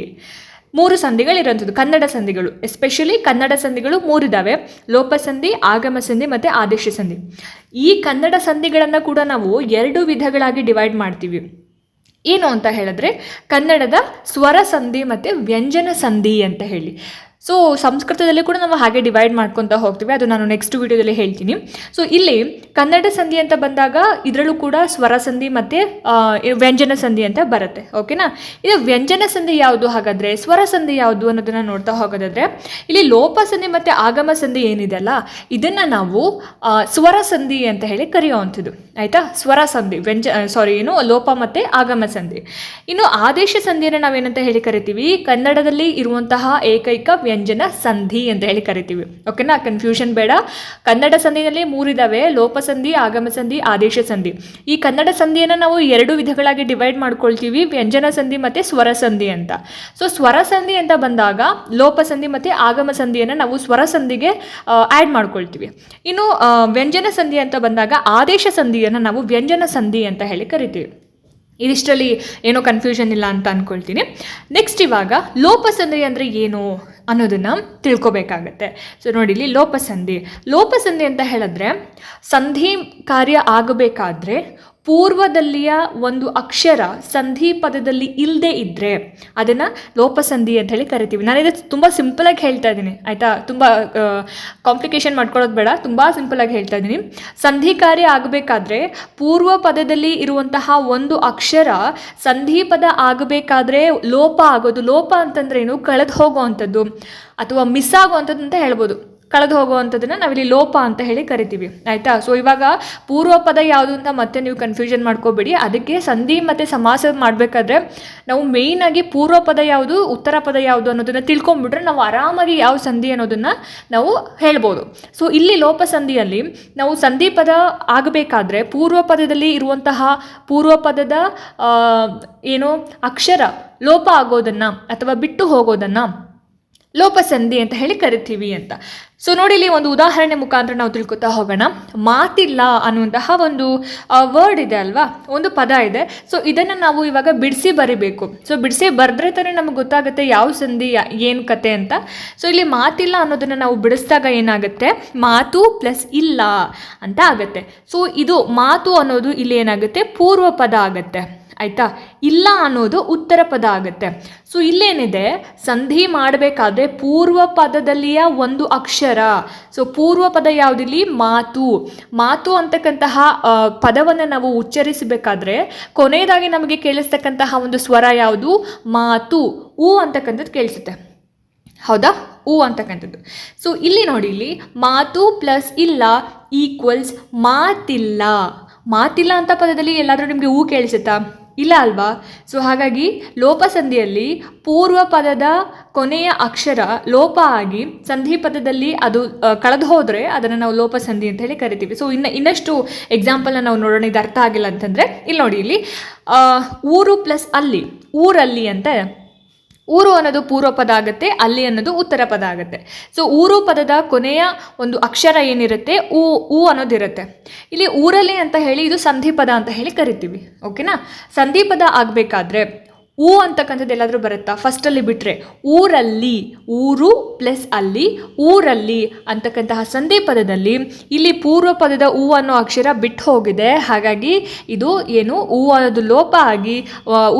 ಮೂರು ಸಂಧಿಗಳಿರೋಂಥದ್ದು ಕನ್ನಡ ಸಂಧಿಗಳು. ಎಸ್ಪೆಷಲಿ ಕನ್ನಡ ಸಂಧಿಗಳು ಮೂರಿದ್ದಾವೆ ಲೋಪ ಸಂಧಿ ಆಗಮ ಸಂಧಿ ಮತ್ತು ಆದೇಶ ಸಂಧಿ. ಈ ಕನ್ನಡ ಸಂಧಿಗಳನ್ನು ಕೂಡ ನಾವು ಎರಡು ವಿಧಗಳಾಗಿ ಡಿವೈಡ್ ಮಾಡ್ತೀವಿ. ಏನು ಅಂತ ಹೇಳಿದ್ರೆ ಕನ್ನಡದ ಸ್ವರ ಸಂಧಿ ಮತ್ತು ವ್ಯಂಜನ ಸಂಧಿ ಅಂತ ಹೇಳಿ. ಸೊ ಸಂಸ್ಕೃತದಲ್ಲಿ ಕೂಡ ನಾವು ಹಾಗೆ ಡಿವೈಡ್ ಮಾಡ್ಕೊತಾ ಹೋಗ್ತೀವಿ. ಅದು ನಾನು ನೆಕ್ಸ್ಟ್ ವಿಡಿಯೋದಲ್ಲಿ ಹೇಳ್ತೀನಿ. ಸೊ ಇಲ್ಲಿ ಕನ್ನಡ ಸಂಧಿ ಅಂತ ಬಂದಾಗ ಇದರಲ್ಲೂ ಕೂಡ ಸ್ವರ ಸಂಧಿ ಮತ್ತು ವ್ಯಂಜನ ಸಂಧಿ ಅಂತ ಬರುತ್ತೆ. ಓಕೆನಾ ಇದು ವ್ಯಂಜನ ಸಂಧಿ ಯಾವುದು ಹಾಗಾದರೆ? ಸ್ವರ ಸಂಧಿ ಯಾವುದು ಅನ್ನೋದನ್ನು ನೋಡ್ತಾ ಹೋಗೋದಾದ್ರೆ, ಇಲ್ಲಿ ಲೋಪ ಸಂಧಿ ಮತ್ತು ಆಗಮ ಸಂಧಿ ಏನಿದೆ ಅಲ್ಲ, ಇದನ್ನು ನಾವು ಸ್ವರ ಸಂಧಿ ಅಂತ ಹೇಳಿ ಕರೆಯುವಂಥದ್ದು. ಆಯಿತಾ? ಸ್ವರ ಸಂಧಿ, ವ್ಯಂಜ ಸಾರಿ ಏನು, ಲೋಪ ಮತ್ತು ಆಗಮ ಸಂಧಿ. ಇನ್ನು ಆದೇಶ ಸಂಧಿಯನ್ನು ನಾವೇನಂತ ಹೇಳಿ ಕರಿತೀವಿ? ಕನ್ನಡದಲ್ಲಿ ಇರುವಂತಹ ಏಕೈಕ ವ್ಯಂಜನ ಸಂಧಿ ಅಂತ ಹೇಳಿ ಕರಿತೀವಿ. ಓಕೆನಾ? ಕನ್ಫ್ಯೂಷನ್ ಬೇಡ. ಕನ್ನಡ ಸಂಧಿನಲ್ಲಿ ಮೂರಿದಾವೆ. ಲೋಪ ಸಂಧಿ, ಆಗಮ ಸಂಧಿ, ಆದೇಶ ಸಂಧಿ. ಈ ಕನ್ನಡ ಸಂಧಿಯನ್ನು ನಾವು ಎರಡು ವಿಧಗಳಾಗಿ ಡಿವೈಡ್ ಮಾಡ್ಕೊಳ್ತೀವಿ. ವ್ಯಂಜನ ಸಂಧಿ ಮತ್ತು ಸ್ವರ ಸಂಧಿ ಅಂತ. ಸೊ ಸ್ವರ ಸಂಧಿ ಅಂತ ಬಂದಾಗ ಲೋಪ ಸಂಧಿ ಮತ್ತು ಆಗಮ ಸಂಧಿಯನ್ನು ನಾವು ಸ್ವರ ಸಂಧಿಗೆ ಆ್ಯಡ್ ಮಾಡ್ಕೊಳ್ತೀವಿ. ಇನ್ನು ವ್ಯಂಜನ ಸಂಧಿ ಅಂತ ಬಂದಾಗ ಆದೇಶ ಸಂಧಿಯನ್ನು ನಾವು ವ್ಯಂಜನ ಸಂಧಿ ಅಂತ ಹೇಳಿ ಕರಿತೀವಿ. ಇದಿಷ್ಟರಲ್ಲಿ ಏನೋ ಕನ್ಫ್ಯೂಷನ್ ಇಲ್ಲ ಅಂತ ಅಂದ್ಕೊಳ್ತೀನಿ ನೆಕ್ಸ್ಟ್ ಇವಾಗ ಲೋಪಸಂಧಿ ಅಂದರೆ ಏನು? ಅನ್ನೋದನ್ನು ತಿಳ್ಕೊಬೇಕಾಗತ್ತೆ. ಸೊ ನೋಡಿ ಇಲ್ಲಿ ಲೋಪಸಂಧಿ. ಲೋಪಸಂಧಿ ಅಂತ ಹೇಳಿದ್ರೆ ಸಂಧಿ ಕಾರ್ಯ ಆಗಬೇಕಾದ್ರೆ ಪೂರ್ವದಲ್ಲಿಯ ಒಂದು ಅಕ್ಷರ ಸಂಧಿ ಪದದಲ್ಲಿ ಇಲ್ಲದೆ ಇದ್ದರೆ ಅದನ್ನು ಲೋಪಸಂಧಿ ಅಂತ ಹೇಳಿ ಕರಿತೀವಿ. ನಾನು ಇದು ತುಂಬ ಸಿಂಪಲಾಗಿ ಹೇಳ್ತಾ ಇದ್ದೀನಿ, ಆಯಿತಾ? ತುಂಬ ಕಾಂಪ್ಲಿಕೇಶನ್ ಮಾಡ್ಕೊಳ್ಳೋದು ಬೇಡ, ತುಂಬ ಸಿಂಪಲಾಗಿ ಹೇಳ್ತಾ ಇದ್ದೀನಿ. ಸಂಧಿ ಕಾರ್ಯ ಆಗಬೇಕಾದ್ರೆ ಪೂರ್ವ ಪದದಲ್ಲಿ ಇರುವಂತಹ ಒಂದು ಅಕ್ಷರ ಸಂಧಿ ಪದ ಆಗಬೇಕಾದ್ರೆ ಲೋಪ ಆಗೋದು. ಲೋಪ ಅಂತಂದ್ರೆ ಏನು? ಕಳೆದು ಹೋಗುವಂಥದ್ದು ಅಥವಾ ಮಿಸ್ ಆಗುವಂಥದ್ದು ಅಂತ ಹೇಳ್ಬೋದು. ಕಳೆದು ಹೋಗುವಂಥದ್ದನ್ನು ನಾವಿಲ್ಲಿ ಲೋಪ ಅಂತ ಹೇಳಿ ಕರಿತೀವಿ. ಆಯಿತಾ? ಸೊ ಇವಾಗ ಪೂರ್ವ ಪದ ಯಾವುದು ಅಂತ ಮತ್ತೆ ನೀವು ಕನ್ಫ್ಯೂಷನ್ ಮಾಡ್ಕೋಬೇಡಿ. ಅದಕ್ಕೆ ಸಂಧಿ ಮತ್ತು ಸಮಾಸ ಮಾಡಬೇಕಾದ್ರೆ ನಾವು ಮೇಯ್ನಾಗಿ ಪೂರ್ವ ಪದ ಯಾವುದು, ಉತ್ತರ ಪದ ಯಾವುದು ಅನ್ನೋದನ್ನು ತಿಳ್ಕೊಂಬಿಟ್ರೆ ನಾವು ಆರಾಮಾಗಿ ಯಾವ ಸಂಧಿ ಅನ್ನೋದನ್ನು ನಾವು ಹೇಳ್ಬೋದು. ಸೊ ಇಲ್ಲಿ ಲೋಪ ಸಂಧಿಯಲ್ಲಿ ನಾವು ಸಂಧಿ ಪದ ಆಗಬೇಕಾದ್ರೆ ಪೂರ್ವ ಪದದಲ್ಲಿ ಇರುವಂತಹ ಪೂರ್ವ ಪದದ ಏನು ಅಕ್ಷರ ಲೋಪ ಆಗೋದನ್ನು ಅಥವಾ ಬಿಟ್ಟು ಹೋಗೋದನ್ನು ಲೋಪಸಂಧಿ ಅಂತ ಹೇಳಿ ಕರಿತೀವಿ ಅಂತ. ಸೊ ನೋಡಿ ಇಲ್ಲಿ ಒಂದು ಉದಾಹರಣೆ ಮುಖಾಂತರ ನಾವು ತಿಳ್ಕೊತಾ ಹೋಗೋಣ. ಮಾತಿಲ್ಲ ಅನ್ನುವಂತಹ ಒಂದು ವರ್ಡ್ ಇದೆ ಅಲ್ವಾ? ಒಂದು ಪದ ಇದೆ. ಸೊ ಇದನ್ನು ನಾವು ಇವಾಗ ಬಿಡಿಸಿ ಬರಿಬೇಕು. ಸೊ ಬಿಡಿಸಿ ಬರೆದ್ರೆ ತಾನೇ ನಮಗೆ ಗೊತ್ತಾಗುತ್ತೆ ಯಾವ ಸಂಧಿ, ಏನು ಕತೆ ಅಂತ. ಸೊ ಇಲ್ಲಿ ಮಾತಿಲ್ಲ ಅನ್ನೋದನ್ನು ನಾವು ಬಿಡಿಸಿದಾಗ ಏನಾಗುತ್ತೆ? ಮಾತು ಪ್ಲಸ್ ಇಲ್ಲ ಅಂತ ಆಗುತ್ತೆ. ಸೊ ಇದು ಮಾತು ಅನ್ನೋದು ಇಲ್ಲಿ ಏನಾಗುತ್ತೆ? ಪೂರ್ವ ಪದ ಆಗುತ್ತೆ. ಆಯಿತಾ? ಇಲ್ಲ ಅನ್ನೋದು ಉತ್ತರ ಪದ ಆಗುತ್ತೆ. ಸೊ ಇಲ್ಲೇನಿದೆ? ಸಂಧಿ ಮಾಡಬೇಕಾದ್ರೆ ಪೂರ್ವ ಪದದಲ್ಲಿಯ ಒಂದು ಅಕ್ಷರ ಸೊ ಪೂರ್ವ ಪದ ಯಾವುದಿಲ್ಲಿ? ಮಾತು. ಮಾತು ಅಂತಕ್ಕಂತಹ ಪದವನ್ನು ನಾವು ಉಚ್ಚರಿಸಬೇಕಾದ್ರೆ ಕೊನೆಯದಾಗಿ ನಮಗೆ ಕೇಳಿಸ್ತಕ್ಕಂತಹ ಒಂದು ಸ್ವರ ಯಾವುದು? ಮಾತು. ಉ ಅಂತಕ್ಕಂಥದ್ದು ಕೇಳಿಸುತ್ತೆ. ಹೌದಾ? ಊ ಅಂತಕ್ಕಂಥದ್ದು. ಸೊ ಇಲ್ಲಿ ನೋಡಿ, ಇಲ್ಲಿ ಮಾತು ಪ್ಲಸ್ ಇಲ್ಲ ಈಕ್ವಲ್ಸ್ ಮಾತಿಲ್ಲ. ಮಾತಿಲ್ಲ ಅಂತ ಪದದಲ್ಲಿ ಎಲ್ಲಾದರೂ ನಿಮಗೆ ಹೂ ಕೇಳಿಸುತ್ತಾ? ಇಲ್ಲ ಅಲ್ವಾ? ಸೊ ಹಾಗಾಗಿ ಲೋಪಸಂಧಿಯಲ್ಲಿ ಪೂರ್ವ ಪದದ ಕೊನೆಯ ಅಕ್ಷರ ಲೋಪ ಆಗಿ ಸಂಧಿ ಪದದಲ್ಲಿ ಅದು ಕಳೆದು ಹೋದರೆ ಅದನ್ನು ನಾವು ಲೋಪಸಂಧಿ ಅಂತ ಹೇಳಿ ಕರಿತೀವಿ. ಸೊ ಇನ್ನು, ಇನ್ನಷ್ಟು ಎಕ್ಸಾಂಪಲ್ನ ನಾವು ನೋಡೋಣ. ಇದು ಅರ್ಥ ಆಗಿಲ್ಲ ಅಂತಂದರೆ, ಇಲ್ಲಿ ನೋಡಿ, ಇಲ್ಲಿ ಊರು ಪ್ಲಸ್ ಅಲ್ಲಿ, ಊರಲ್ಲಿ ಅಂತ ಊರು ಅನ್ನೋದು ಪೂರ್ವ ಪದ ಆಗುತ್ತೆ, ಅಲ್ಲಿ ಅನ್ನೋದು ಉತ್ತರ ಪದ ಆಗುತ್ತೆ. ಸೊ ಊರು ಪದದ ಕೊನೆಯ ಒಂದು ಅಕ್ಷರ ಏನಿರುತ್ತೆ? ಊ ಊ ಅನ್ನೋದಿರುತ್ತೆ ಇಲ್ಲಿ ಊರಲ್ಲಿ ಅಂತ ಹೇಳಿ ಇದು ಸಂಧಿ ಪದ ಅಂತ ಹೇಳಿ ಕರಿತೀವಿ. ಓಕೆನಾ ಸಂಧಿ ಪದ ಆಗಬೇಕಾದ್ರೆ ಊ ಅಂತಕ್ಕಂಥದ್ದು ಎಲ್ಲಾದರೂ ಬರುತ್ತಾ? ಫಸ್ಟಲ್ಲಿ ಬಿಟ್ಟರೆ ಊರಲ್ಲಿ, ಊರು ಪ್ಲಸ್ ಅಲ್ಲಿ, ಊರಲ್ಲಿ ಅಂತಕ್ಕಂತಹ ಸಂಧಿ ಪದದಲ್ಲಿ ಇಲ್ಲಿ ಪೂರ್ವ ಪದದ ಊ ಅನ್ನೋ ಅಕ್ಷರ ಬಿಟ್ಟು ಹೋಗಿದೆ. ಹಾಗಾಗಿ ಇದು ಏನು? ಊ ಅನ್ನೋದು ಲೋಪ ಆಗಿ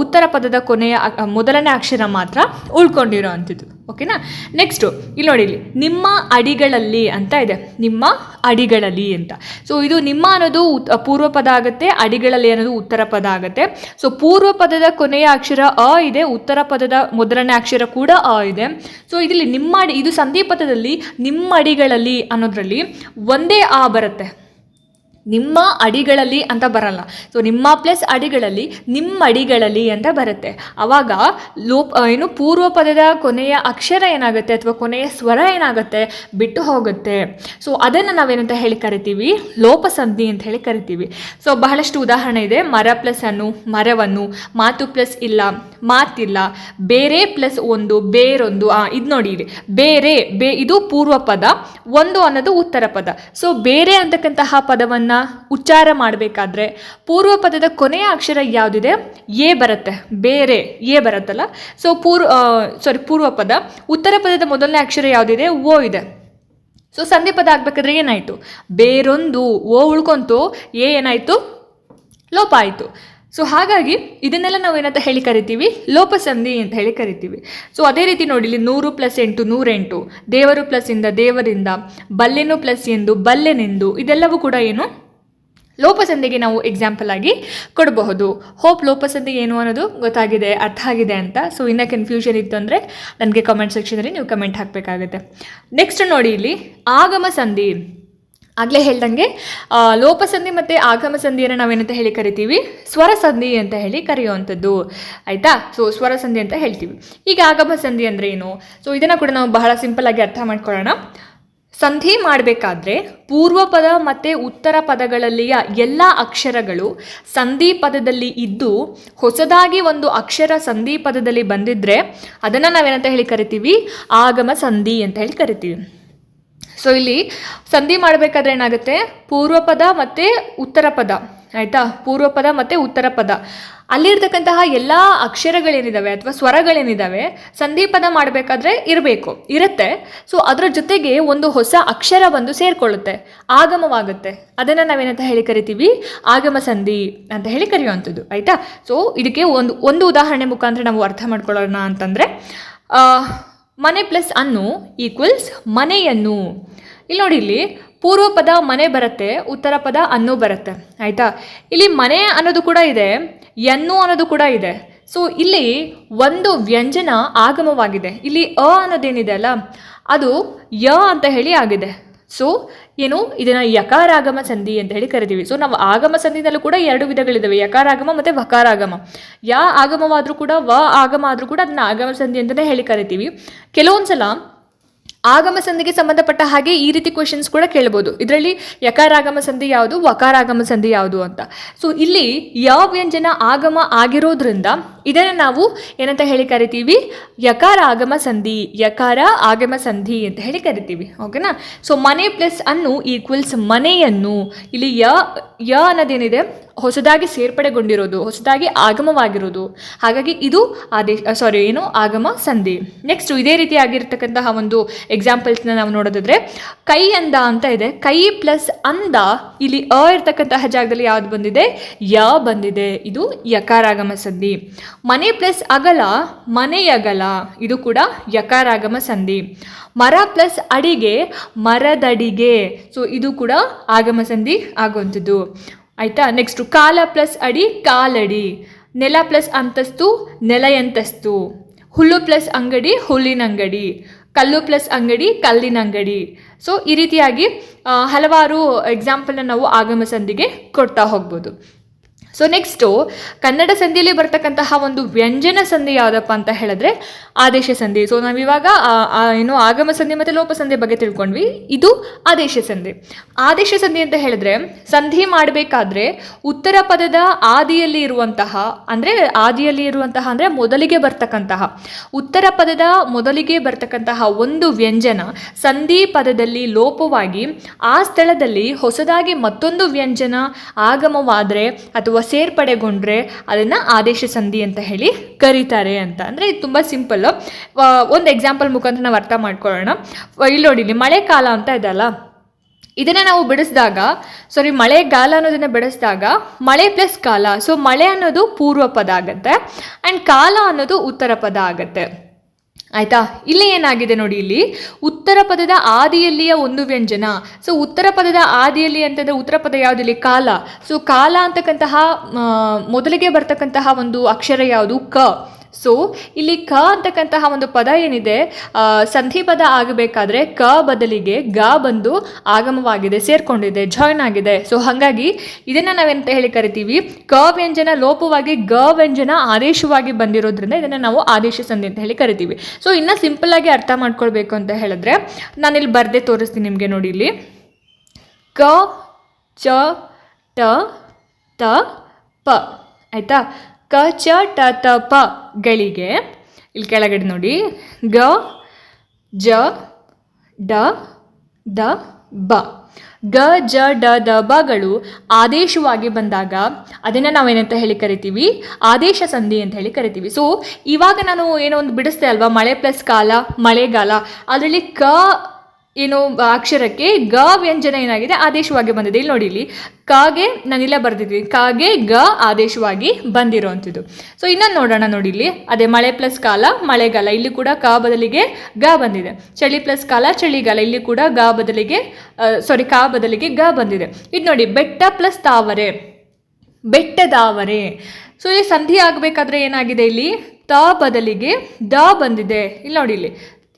ಉತ್ತರ ಪದದ ಕೊನೆಯ ಮೊದಲನೇ ಅಕ್ಷರ ಮಾತ್ರ ಉಳ್ಕೊಂಡಿರೋ ಅಂಥದ್ದು ಓಕೆನಾ? ನೆಕ್ಸ್ಟು ಇಲ್ಲಿ ನೋಡಿ, ಇಲ್ಲಿ ನಿಮ್ಮ ಅಡಿಗಳಲ್ಲಿ ಅಂತ ಇದೆ. ನಿಮ್ಮ ಅಡಿಗಳಲ್ಲಿ ಅಂತ. ಸೊ ಇದು ನಿಮ್ಮ ಅನ್ನೋದು ಪೂರ್ವ ಪದ ಆಗುತ್ತೆ, ಅಡಿಗಳಲ್ಲಿ ಅನ್ನೋದು ಉತ್ತರ ಪದ ಆಗುತ್ತೆ. ಸೊ ಪೂರ್ವ ಪದದ ಕೊನೆಯ ಅಕ್ಷರ ಅ ಇದೆ, ಉತ್ತರ ಪದದ ಮೊದಲನೇ ಅಕ್ಷರ ಕೂಡ ಅ ಇದೆ. ಸೊ ಇದರಲ್ಲಿ ನಿಮ್ಮ ಇದು ಸಂಧಿ ಪದದಲ್ಲಿ ನಿಮ್ಮ ಅಡಿಗಳಲ್ಲಿ ಅನ್ನೋದ್ರಲ್ಲಿ ಒಂದೇ ಆ ಬರುತ್ತೆ. ನಿಮ್ಮ ಅಡಿಗಳಲ್ಲಿ ಅಂತ ಬರಲ್ಲ. ಸೊ ನಿಮ್ಮ ಪ್ಲಸ್ ಅಡಿಗಳಲ್ಲಿ, ನಿಮ್ಮ ಅಡಿಗಳಲ್ಲಿ ಅಂತ ಬರುತ್ತೆ. ಆವಾಗ ಲೋಪ ಏನು ಪೂರ್ವ ಪದದ ಕೊನೆಯ ಅಕ್ಷರ ಏನಾಗುತ್ತೆ ಅಥವಾ ಕೊನೆಯ ಸ್ವರ ಏನಾಗುತ್ತೆ ಬಿಟ್ಟು ಹೋಗುತ್ತೆ. ಸೊ ಅದನ್ನು ನಾವೇನಂತ ಹೇಳಿ ಕರಿತೀವಿ? ಲೋಪಸಂಧಿ ಅಂತ ಹೇಳಿ ಕರಿತೀವಿ. ಸೊ ಬಹಳಷ್ಟು ಉದಾಹರಣೆ ಇದೆ. ಮರ ಪ್ಲಸ್ ಅನ್ನು, ಮರವನ್ನು, ಮಾತು ಪ್ಲಸ್ ಇಲ್ಲ, ಮಾತಿಲ್ಲ, ಬೇರೆ ಪ್ಲಸ್ ಒಂದು, ಬೇರೊಂದು ಇದು ನೋಡಿ ಬೇರೆ, ಬೇ, ಇದು ಪೂರ್ವ ಪದ ಒಂದು ಅನ್ನೋದು ಉತ್ತರ ಪದ. ಸೊ ಬೇರೆ ಅಂತಕ್ಕಂತಹ ಪದವನ್ನು ಉಚ್ಚಾರ ಮಾಡಬೇಕಾದ್ರೆ ಪೂರ್ವ ಪದದ ಕೊನೆಯ ಅಕ್ಷರ ಯಾವುದಿದೆ? ಎ ಬರುತ್ತೆ. ಬೇರೆ ಎ ಬರುತ್ತಲ್ಲ. ಸೊ ಪೂರ್ವ ಸಾರಿ ಪೂರ್ವ ಪದ. ಉತ್ತರ ಪದದ ಮೊದಲನೇ ಅಕ್ಷರ ಯಾವುದಿದೆ? ಓ ಇದೆ. ಸೊ ಸಂಧಿ ಪದ ಆಗ್ಬೇಕಾದ್ರೆ ಏನಾಯಿತು? ಬೇರೊಂದು. ಓ ಉಳ್ಕೊಂತು. ಎ ಏನಾಯಿತು? ಲೋಪ ಆಯಿತು. ಸೊ ಹಾಗಾಗಿ ಇದನ್ನೆಲ್ಲ ನಾವು ಏನಂತ ಹೇಳಿ ಕರಿತೀವಿ? ಲೋಪಸಂಧಿ ಅಂತ ಹೇಳಿ ಕರಿತೀವಿ. ಸೊ ಅದೇ ರೀತಿ ನೋಡಿ, ಇಲ್ಲಿ ನೂರು ಪ್ಲಸ್ ಎಂಟು, ನೂರೆಂಟು. ದೇವರು ಪ್ಲಸ್ ಇಂದ, ದೇವರಿಂದ, ಬಲ್ಲೆನು ಪ್ಲಸ್ ಎಂದು, ಬಲ್ಲೆನೆಂದು, ಇದೆಲ್ಲವೂ ಕೂಡ ಏನು? ಲೋಪಸಂಧಿಗೆ ನಾವು ಎಕ್ಸಾಂಪಲ್ ಆಗಿ ಕೊಡಬಹುದು. ಹೋಪ್ ಲೋಪಸಂಧಿ ಏನು ಅನ್ನೋದು ಗೊತ್ತಾಗಿದೆ, ಅರ್ಥ ಆಗಿದೆ ಅಂತ. ಸೊ ಇನ್ನೂ ಕನ್ಫ್ಯೂಷನ್ ಇತ್ತು ಅಂದರೆ ನನಗೆ ಕಮೆಂಟ್ ಸೆಕ್ಷನಲ್ಲಿ ನೀವು ಕಮೆಂಟ್ ಹಾಕಬೇಕಾಗುತ್ತೆ. ನೆಕ್ಸ್ಟ್ ನೋಡಿ ಇಲ್ಲಿ, ಆಗಮ ಸಂಧಿ. ಆಗಲೇ ಹೇಳ್ದಂಗೆ ಲೋಪಸಂಧಿ ಮತ್ತು ಆಗಮ ಸಂಧಿಯನ್ನು ನಾವೇನಂತ ಹೇಳಿ ಕರಿತೀವಿ? ಸ್ವರ ಸಂಧಿ ಅಂತ ಹೇಳಿ ಕರೆಯುವಂಥದ್ದು. ಆಯಿತಾ? ಸೊ ಸ್ವರ ಸಂಧಿ ಅಂತ ಹೇಳ್ತೀವಿ. ಈಗ ಆಗಮ ಸಂಧಿ ಅಂದರೆ ಏನು? ಸೊ ಇದನ್ನು ಕೂಡ ನಾವು ಬಹಳ ಸಿಂಪಲ್ ಆಗಿ ಅರ್ಥ ಮಾಡ್ಕೊಳ್ಳೋಣ. ಸಂಧಿ ಮಾಡಬೇಕಾದ್ರೆ ಪೂರ್ವ ಪದ ಮತ್ತು ಉತ್ತರ ಪದಗಳಲ್ಲಿಯ ಎಲ್ಲ ಅಕ್ಷರಗಳು ಸಂಧಿ ಪದದಲ್ಲಿ ಇದ್ದು, ಹೊಸದಾಗಿ ಒಂದು ಅಕ್ಷರ ಸಂಧಿ ಪದದಲ್ಲಿ ಬಂದಿದ್ದರೆ ಅದನ್ನು ನಾವೇನಂತ ಹೇಳಿ ಕರಿತೀವಿ? ಆಗಮ ಸಂಧಿ ಅಂತ ಹೇಳಿ ಕರಿತೀವಿ. ಸೊ ಇಲ್ಲಿ ಸಂಧಿ ಮಾಡಬೇಕಾದ್ರೆ ಏನಾಗುತ್ತೆ? ಪೂರ್ವ ಪದ ಮತ್ತು ಉತ್ತರ ಪದ. ಆಯಿತಾ? ಪೂರ್ವ ಪದ ಮತ್ತು ಉತ್ತರ ಪದ. ಅಲ್ಲಿರ್ತಕ್ಕಂತಹ ಎಲ್ಲ ಅಕ್ಷರಗಳೇನಿದ್ದಾವೆ ಅಥವಾ ಸ್ವರಗಳೇನಿದ್ದಾವೆ ಸಂಧಿ ಪದ ಮಾಡಬೇಕಾದ್ರೆ ಇರಬೇಕು. ಇರುತ್ತೆ. ಸೊ ಅದರ ಜೊತೆಗೆ ಒಂದು ಹೊಸ ಅಕ್ಷರ ಬಂದು ಸೇರಿಕೊಳ್ಳುತ್ತೆ. ಆಗಮವಾಗುತ್ತೆ. ಅದನ್ನು ನಾವೇನಂತ ಹೇಳಿ ಕರಿತೀವಿ? ಆಗಮ ಸಂಧಿ ಅಂತ ಹೇಳಿ ಕರೆಯುವಂಥದ್ದು. ಆಯಿತಾ? ಸೊ ಇದಕ್ಕೆ ಒಂದು ಒಂದು ಉದಾಹರಣೆ ಮುಖಾಂತರ ನಾವು ಅರ್ಥ ಮಾಡ್ಕೊಳ್ಳೋಣ ಅಂತಂದರೆ ಮನೆ ಪ್ಲಸ್ ಅನ್ನು ಈಕ್ವಲ್ಸ್ ಮನೆಯನ್ನು. ಇಲ್ಲಿ ನೋಡಿ, ಇಲ್ಲಿ ಪೂರ್ವ ಪದ ಮನೆ ಬರುತ್ತೆ, ಉತ್ತರ ಪದ ಅನ್ನು ಬರುತ್ತೆ, ಆಯಿತಾ? ಇಲ್ಲಿ ಮನೆ ಅನ್ನೋದು ಕೂಡ ಇದೆ, ಎನ್ನು ಅನ್ನೋದು ಕೂಡ ಇದೆ. ಸೊ ಇಲ್ಲಿ ಒಂದು ವ್ಯಂಜನ ಆಗಮವಾಗಿದೆ. ಇಲ್ಲಿ ಅ ಅನ್ನೋದೇನಿದೆ ಅಲ್ಲ, ಅದು ಯ ಅಂತ ಹೇಳಿ ಆಗಿದೆ. ಸೊ ಏನು? ಇದನ್ನು ಯಕಾರಾಗಮ ಸಂಧಿ ಅಂತ ಹೇಳಿ ಕರಿತೀವಿ. ಸೊ ನಾವು ಆಗಮ ಸಂಧಿನಲ್ಲೂ ಕೂಡ ಎರಡು ವಿಧಗಳಿದ್ದಾವೆ ಯಕಾರಾಗಮ ಮತ್ತು ವಕಾರಾಗಮ. ಯಾ ಆಗಮವಾದರೂ ಕೂಡ, ವ ಆಗಮ ಆದರೂ ಕೂಡ ಅದನ್ನ ಆಗಮ ಸಂಧಿ ಅಂತಲೇ ಹೇಳಿ ಕರಿತೀವಿ. ಕೆಲವೊಂದು ಸಲ ಆಗಮ ಸಂಧಿಗೆ ಸಂಬಂಧಪಟ್ಟ ಹಾಗೆ ಈ ರೀತಿ ಕ್ವೆಶನ್ಸ್ ಕೂಡ ಕೇಳ್ಬೋದು. ಇದರಲ್ಲಿ ಯಕಾರಾಗಮ ಸಂಧಿ ಯಾವುದು, ವಕಾರಾಗಮ ಸಂಧಿ ಯಾವುದು ಅಂತ. ಸೊ ಇಲ್ಲಿ ಯಾವ ವ್ಯಂಜನ ಆಗಮ ಆಗಿರೋದ್ರಿಂದ ಇದನ್ನು ನಾವು ಏನಂತ ಹೇಳಿ ಕರಿತೀವಿ? ಯಕಾರ ಆಗಮ ಸಂಧಿ, ಯಕಾರ ಆಗಮ ಸಂಧಿ ಅಂತ ಹೇಳಿ ಕರಿತೀವಿ. ಓಕೆನಾ ಸೊ ಮನೆ ಪ್ಲಸ್ ಅನ್ನು ಈಕ್ವಲ್ಸ್ ಮನೆಯನ್ನು. ಇಲ್ಲಿ ಯ ಯ ಅನ್ನೋದೇನಿದೆ? ಹೊಸದಾಗಿ ಸೇರ್ಪಡೆಗೊಂಡಿರೋದು, ಹೊಸದಾಗಿ ಆಗಮವಾಗಿರೋದು. ಹಾಗಾಗಿ ಇದು ಆದೇಶ ಸಾರಿ ಏನು, ಆಗಮ, ಸಂಧಿ. ನೆಕ್ಸ್ಟ್ ಇದೇ ರೀತಿಯಾಗಿರ್ತಕ್ಕಂತಹ ಒಂದು ಎಕ್ಸಾಂಪಲ್ಸ್ನ ನಾವು ನೋಡೋದಾದ್ರೆ, ಕೈ ಅಂದ ಅಂತ ಇದೆ. ಕೈ ಪ್ಲಸ್ ಅಂದ, ಇಲ್ಲಿ ಅ ಇರ್ತಕ್ಕಂತಹ ಜಾಗದಲ್ಲಿ ಯಾವ್ದು ಬಂದಿದೆ? ಯ ಬಂದಿದೆ. ಇದು ಯಕಾರಾಗಮ ಸಂಧಿ. ಮನೆ ಪ್ಲಸ್ ಅಗಲ, ಮನೆಯಗಲ, ಇದು ಕೂಡ ಯಕಾರಾಗಮ ಸಂಧಿ. ಮರ ಪ್ಲಸ್ ಅಡಿಗೆ, ಮರದಡಿಗೆ. ಸೊ ಇದು ಕೂಡ ಆಗಮ ಸಂಧಿ ಆಗುವಂಥದ್ದು. ಆಯಿತಾ? ನೆಕ್ಸ್ಟು ಕಾಲ ಪ್ಲಸ್ ಅಡಿ, ಕಾಲಡಿ. ನೆಲ ಪ್ಲಸ್ ಅಂತಸ್ತು, ನೆಲೆಯಂತಸ್ತು. ಹುಲ್ಲು ಪ್ಲಸ್ ಅಂಗಡಿ, ಹುಲ್ಲಿನ ಅಂಗಡಿ. ಕಲ್ಲು ಪ್ಲಸ್ ಅಂಗಡಿ, ಕಲ್ಲಿನ ಅಂಗಡಿ. ಸೊ ಈ ರೀತಿಯಾಗಿ ಹಲವಾರು ಎಕ್ಸಾಂಪಲ್ನ ನಾವು ಆಗಮ ಸಂಧಿಗೆ ಕೊಡ್ತಾ ಹೋಗ್ಬೋದು. ಸೊ ನೆಕ್ಸ್ಟು ಕನ್ನಡ ಸಂಧಿಯಲ್ಲಿ ಬರ್ತಕ್ಕಂತಹ ಒಂದು ವ್ಯಂಜನ ಸಂಧಿ ಯಾವುದಪ್ಪ ಅಂತ ಹೇಳಿದ್ರೆ ಆದೇಶ ಸಂಧಿ. ಸೊ ನಾವಿವಾಗ ಏನು ಆಗಮ ಸಂಧಿ ಮತ್ತು ಲೋಪ ಸಂಧಿ ಬಗ್ಗೆ ತಿಳ್ಕೊಂಡ್ವಿ. ಇದು ಆದೇಶ ಸಂಧಿ. ಆದೇಶ ಸಂಧಿ ಅಂತ ಹೇಳಿದ್ರೆ ಸಂಧಿ ಮಾಡಬೇಕಾದ್ರೆ ಉತ್ತರ ಪದದ ಆದಿಯಲ್ಲಿ ಇರುವಂತಹ, ಅಂದರೆ ಆದಿಯಲ್ಲಿ ಇರುವಂತಹ, ಅಂದರೆ ಮೊದಲಿಗೆ ಬರ್ತಕ್ಕಂತಹ, ಉತ್ತರ ಪದದ ಮೊದಲಿಗೆ ಬರ್ತಕ್ಕಂತಹ ಒಂದು ವ್ಯಂಜನ ಸಂಧಿ ಪದದಲ್ಲಿ ಲೋಪವಾಗಿ ಆ ಸ್ಥಳದಲ್ಲಿ ಹೊಸದಾಗಿ ಮತ್ತೊಂದು ವ್ಯಂಜನ ಆಗಮವಾದರೆ ಅಥವಾ ಸೇರ್ಪಡೆಗೊಂಡ್ರೆ ಅದನ್ನು ಆದೇಶ ಸಂಧಿ ಅಂತ ಹೇಳಿ ಕರೀತಾರೆ ಅಂತ. ಅಂದರೆ ಇದು ತುಂಬ ಸಿಂಪಲ್ಲು ಒಂದು ಎಕ್ಸಾಂಪಲ್ ಮುಖಾಂತರ ನಾವು ಅರ್ಥ ಮಾಡ್ಕೊಳ್ಳೋಣ. ಇಲ್ಲಿ ನೋಡಿ, ಇಲ್ಲಿ ಮಳೆಕಾಲ ಅಂತ ಇದಲ್ಲ ಇದನ್ನು ನಾವು ಬಿಡಿಸಿದಾಗ ಸಾರಿ ಮಳೆಗಾಲ ಅನ್ನೋದನ್ನು ಬಿಡಿಸಿದಾಗ ಮಳೆ ಪ್ಲಸ್ ಕಾಲ. ಸೊ ಮಳೆ ಅನ್ನೋದು ಪೂರ್ವ ಪದ ಆಗುತ್ತೆ. ಆ್ಯಂಡ್ ಕಾಲ ಅನ್ನೋದು ಉತ್ತರ ಪದ ಆಗುತ್ತೆ. ಆಯ್ತಾ? ಇಲ್ಲಿ ಏನಾಗಿದೆ ನೋಡಿ ಇಲ್ಲಿ? ಉತ್ತರ ಪದದ ಆದಿಯಲ್ಲಿಯ ಒಂದು ವ್ಯಂಜನ. ಸೊ ಉತ್ತರ ಪದದ ಆದಿಯಲ್ಲಿ ಅಂತಂದರೆ ಉತ್ತರ ಪದ ಯಾವುದಿಲ್ಲಿ ಕಾಲ. ಸೊ ಕಾಲ ಅಂತಕ್ಕಂತಹ ಮೊದಲಿಗೆ ಬರ್ತಕ್ಕಂತಹ ಒಂದು ಅಕ್ಷರ ಯಾವುದು? ಕ. ಸೊ ಇಲ್ಲಿ ಕ ಅಂತಕ್ಕಂತಹ ಒಂದು ಪದ ಏನಿದೆ ಸಂಧಿ ಪದ ಆಗಬೇಕಾದ್ರೆ ಕ ಬದಲಿಗೆ ಗ ಬಂದು ಆಗಮವಾಗಿದೆ, ಸೇರ್ಕೊಂಡಿದೆ ಜಾಯ್ನ್ ಆಗಿದೆ. ಸೊ ಹಾಗಾಗಿ ಇದನ್ನು ನಾವೆಂತ ಹೇಳಿ ಕರಿತೀವಿ? ಕ ವ್ಯಂಜನ ಲೋಪವಾಗಿ ಗ ವ್ಯಂಜನ ಆದೇಶವಾಗಿ ಬಂದಿರೋದ್ರಿಂದ ಇದನ್ನು ನಾವು ಆದೇಶ ಸಂಧಿ ಅಂತ ಹೇಳಿ ಕರಿತೀವಿ. ಸೊ ಇನ್ನು ಸಿಂಪಲ್ ಆಗಿ ಅರ್ಥ ಮಾಡ್ಕೊಳ್ಬೇಕು ಅಂತ ಹೇಳಿದ್ರೆ, ನಾನಿಲ್ಲಿ ಬರ್ದೆ ತೋರಿಸ್ತೀನಿ ನಿಮಗೆ ನೋಡಿ ಇಲ್ಲಿ. ಕ, ಚ, ಟ, ತ, ಪ. ಆಯಿತಾ? ಕ, ಚ, ಟ, ತ, ಪ ಗಳಿಗೆ, ಇಲ್ಲಿ ಕೆಳಗಡೆ ನೋಡಿ, ಗ, ಜ, ಡ, ದ, ಬ. ಗ, ಜ, ಡ, ದ, ಬಗಳು ಆದೇಶವಾಗಿ ಬಂದಾಗ ಅದನ್ನು ನಾವೇನಂತ ಹೇಳಿ ಕರಿತೀವಿ? ಆದೇಶ ಸಂಧಿ ಅಂತ ಹೇಳಿ ಕರಿತೀವಿ. ಸೊ ಇವಾಗ ನಾನು ಏನೋ ಒಂದು ಬಿಡಿಸ್ದೆ ಅಲ್ವಾ? ಮಳೆ ಪ್ಲಸ್ ಕಾಲ, ಮಳೆಗಾಲ. ಅದರಲ್ಲಿ ಕ ಏನು ಅಕ್ಷರಕ್ಕೆ ಗ ವ್ಯಂಜನ ಏನಾಗಿದೆ, ಆದೇಶವಾಗಿ ಬಂದಿದೆ. ಇಲ್ಲಿ ನೋಡಿ, ಇಲ್ಲಿ ಕಾಗೆ ನಾನಿಲ್ಲ ಬರ್ದಿದ್ದೀನಿ ಕಾಗೆ ಗ ಆದೇಶವಾಗಿ ಬಂದಿರೋವಂಥದ್ದು ಸೊ ಇನ್ನೊಂದು ನೋಡೋಣ ನೋಡಿ ಇಲ್ಲಿ. ಅದೇ ಮಳೆ ಪ್ಲಸ್ ಕಾಲ, ಮಳೆಗಾಲ. ಇಲ್ಲಿ ಕೂಡ ಕ ಬದಲಿಗೆ ಗ ಬಂದಿದೆ. ಚಳಿ ಪ್ಲಸ್ ಕಾಲ, ಚಳಿಗಾಲ. ಇಲ್ಲಿ ಕೂಡ ಗ ಬದಲಿಗೆ ಸಾರಿ ಕಾ ಬದಲಿಗೆ ಗ ಬಂದಿದೆ. ಇದು ನೋಡಿ, ಬೆಟ್ಟ ಪ್ಲಸ್ ತಾವರೆ. ಬೆಟ್ಟದಾವರೆ ಸೊ ಇಲ್ಲಿ ಸಂಧಿ ಆಗಬೇಕಾದ್ರೆ ಏನಾಗಿದೆ ಇಲ್ಲಿ? ತ ಬದಲಿಗೆ ದ ಬಂದಿದೆ. ಇಲ್ಲಿ ನೋಡಿ, ಇಲ್ಲಿ.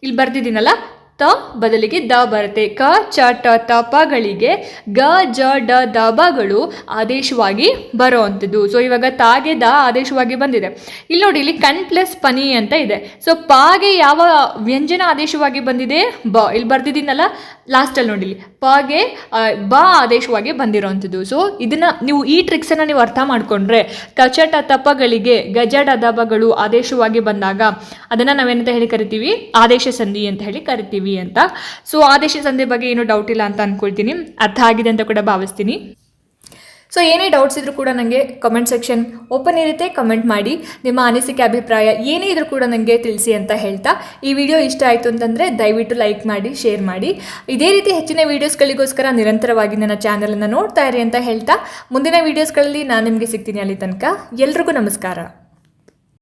ಇಲ್ಲಿ ಬರ್ದಿದ್ದೀನಲ್ಲ? ತ ಬದಲಿಗೆ ದ ಬರುತ್ತೆ. ಕ, ಚ, ಟ, ತ ಪಗಳಿಗೆ ಗ, ಜ, ಡ, ದ ಬಗಳು ಆದೇಶವಾಗಿ ಬರುವಂಥದ್ದು. ಸೊ ಇವಾಗ ತಾಗೆ ದ ಆದೇಶವಾಗಿ ಬಂದಿದೆ. ಇಲ್ಲಿ ನೋಡಿ, ಇಲ್ಲಿ ಕಣ್ ಪ್ಲಸ್ ಪನಿ ಅಂತ ಇದೆ. ಸೊ ಪಾಗೆ ಯಾವ ವ್ಯಂಜನ ಆದೇಶವಾಗಿ ಬಂದಿದೆ? ಬ. ಇಲ್ಲಿ ಬರ್ದಿದ್ದೀನಲ್ಲ ಲಾಸ್ಟಲ್ಲಿ ನೋಡಿ ಇಲ್ಲಿ ಪಾಗೆ ಬ ಆದೇಶವಾಗಿ ಬಂದಿರೋವಂಥದ್ದು. ಸೊ ಇದನ್ನು ನೀವು ಈ ಟ್ರಿಕ್ಸನ್ನು ನೀವು ಅರ್ಥ ಮಾಡಿಕೊಂಡ್ರೆ ಕಚಟ ತಪಗಳಿಗೆ ಗಜಡ ದಬಗಳು ಆದೇಶವಾಗಿ ಬಂದಾಗ, ಅದನ್ನು ನಾವೇನಂತ ಹೇಳಿ ಕರಿತೀವಿ? ಆದೇಶ ಸಂಧಿ ಅಂತ ಹೇಳಿ ಕರಿತೀವಿ. ಅಂತ. ಸೊ ಆದೇಶ ಸಂಧಿ ಬಗ್ಗೆ ಏನು ಡೌಟ್ ಇಲ್ಲ ಅಂತ ಅಂದ್ಕೊಳ್ತೀನಿ ಅರ್ಥ ಆಗಿದೆ ಅಂತ ಕೂಡ ಭಾವಿಸ್ತೀನಿ. ಸೊ ಏನೇ ಡೌಟ್ಸ್ ಇದ್ರೂ ಕೂಡ ನನಗೆ ಕಮೆಂಟ್ ಸೆಕ್ಷನ್ ಓಪನ್ ಇರುತ್ತೆ. ಕಮೆಂಟ್ ಮಾಡಿ. ನಿಮ್ಮ ಅನಿಸಿಕೆ, ಅಭಿಪ್ರಾಯ ಏನೇ ಇದ್ರೂ ಕೂಡ ನನಗೆ ತಿಳಿಸಿ ಅಂತ ಹೇಳ್ತಾ. ಈ ವಿಡಿಯೋ ಇಷ್ಟ ಆಯಿತು ಅಂತಂದರೆ ದಯವಿಟ್ಟು ಲೈಕ್ ಮಾಡಿ ಶೇರ್ ಮಾಡಿ. ಇದೇ ರೀತಿ ಹೆಚ್ಚಿನ ವೀಡಿಯೋಸ್ಗಳಿಗೋಸ್ಕರ ನಿರಂತರವಾಗಿ ನನ್ನ ಚಾನಲನ್ನು ನೋಡ್ತಾ ಇರಿ ಅಂತ ಹೇಳ್ತಾ. ಮುಂದಿನ ವೀಡಿಯೋಸ್ಗಳಲ್ಲಿ ನಾನು ನಿಮಗೆ ಸಿಗ್ತೀನಿ ಅಲ್ಲಿ ತನಕ. ಎಲ್ರಿಗೂ ನಮಸ್ಕಾರ.